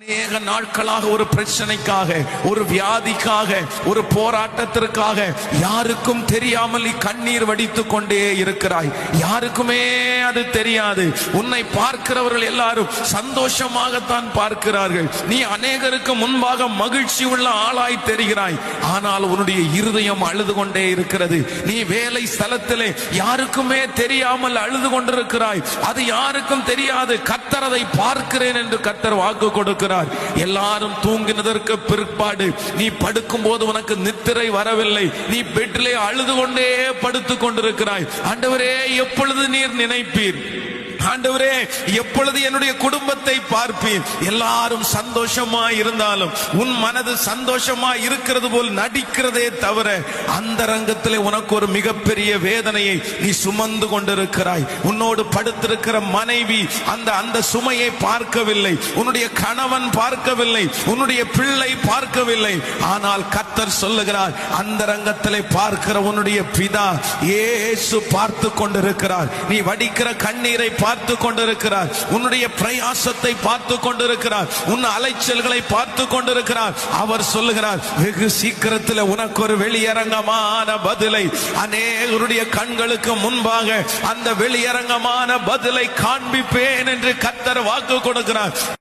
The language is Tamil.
அநேக நாட்களாக ஒரு பிரச்சனைக்காக ஒரு வியாதிக்காக ஒரு போராட்டத்திற்காக யாருக்கும் தெரியாமல் கண்ணீர் வடித்துக் கொண்டே இருக்கிறாய். யாருக்குமே அது தெரியாது. உன்னை பார்க்கிறவர்கள் எல்லாரும் சந்தோஷமாகத்தான் பார்க்கிறார்கள். நீ அநேகருக்கு முன்பாக மகிழ்ச்சி உள்ள ஆளாய் தெரிகிறாய். ஆனால் உன்னுடைய இருதயம் அழுது கொண்டே இருக்கிறது. நீ வேலை ஸ்தலத்திலே யாருக்குமே தெரியாமல் அழுது கொண்டிருக்கிறாய். அது யாருக்கும் தெரியாது. கத்தரதை பார்க்கிறேன் என்று கத்தர் வாக்கு கொடுக்கிறார். எல்லாரும் தூங்கினதற்கு பிற்பாடு நீ படுக்கும் போது உனக்கு நித்திரை வரவில்லை. நீ பெட்டிலே அழுது கொண்டே படுத்துக் கொண்டிருக்கிறாய். ஆண்டவரே எப்பொழுது நீர் நினைப்பீர்? ஆண்டவரே எப்பொழுது என்னுடைய குடும்பத்தை பார்ப்பேன் எல்லாரும் சந்தோஷமா இருந்தாலும் உன் மனது சந்தோஷமா இருக்கிறது போல் நடிக்கிறதே தவிர அந்த ரங்கத்தில் உனக்கு ஒரு மிகப்பெரிய வேதனையை நீ சுமந்து கொண்டிருக்கிறாய். உன்னோடு படுத்திருக்கிற மனைவி அந்த அந்த சுமையை பார்க்கவில்லை. உன்னுடைய கணவன் பார்க்கவில்லை. உன்னுடைய பிள்ளை பார்க்கவில்லை. ஆனால் கத்தர் சொல்லுகிறார் அந்த ரங்கத்தில் பார்க்கிற உன்னுடைய பிதா ஏசு பார்த்து கொண்டிருக்கிறார். நீ வடிக்கிற கண்ணீரை பார்த்து பார்த்து கொண்டிருக்கிறார் உன்னுடைய பிரயாசத்தை பார்த்து கொண்டிருக்கிறார் உன் அலைச்சல்களை பார்த்து கொண்டிருக்கிறார் அவர் சொல்லுகிறார் வெகு சீக்கிரத்தில் உனக்கு ஒரு வெளியரங்கமான பதிலை. அநேகருடைய கண்களுக்கு முன்பாக அந்த வெளியரங்கமான பதிலை காண்பிப்பேன் என்று கத்தர் வாக்கு கொடுக்கிறார்.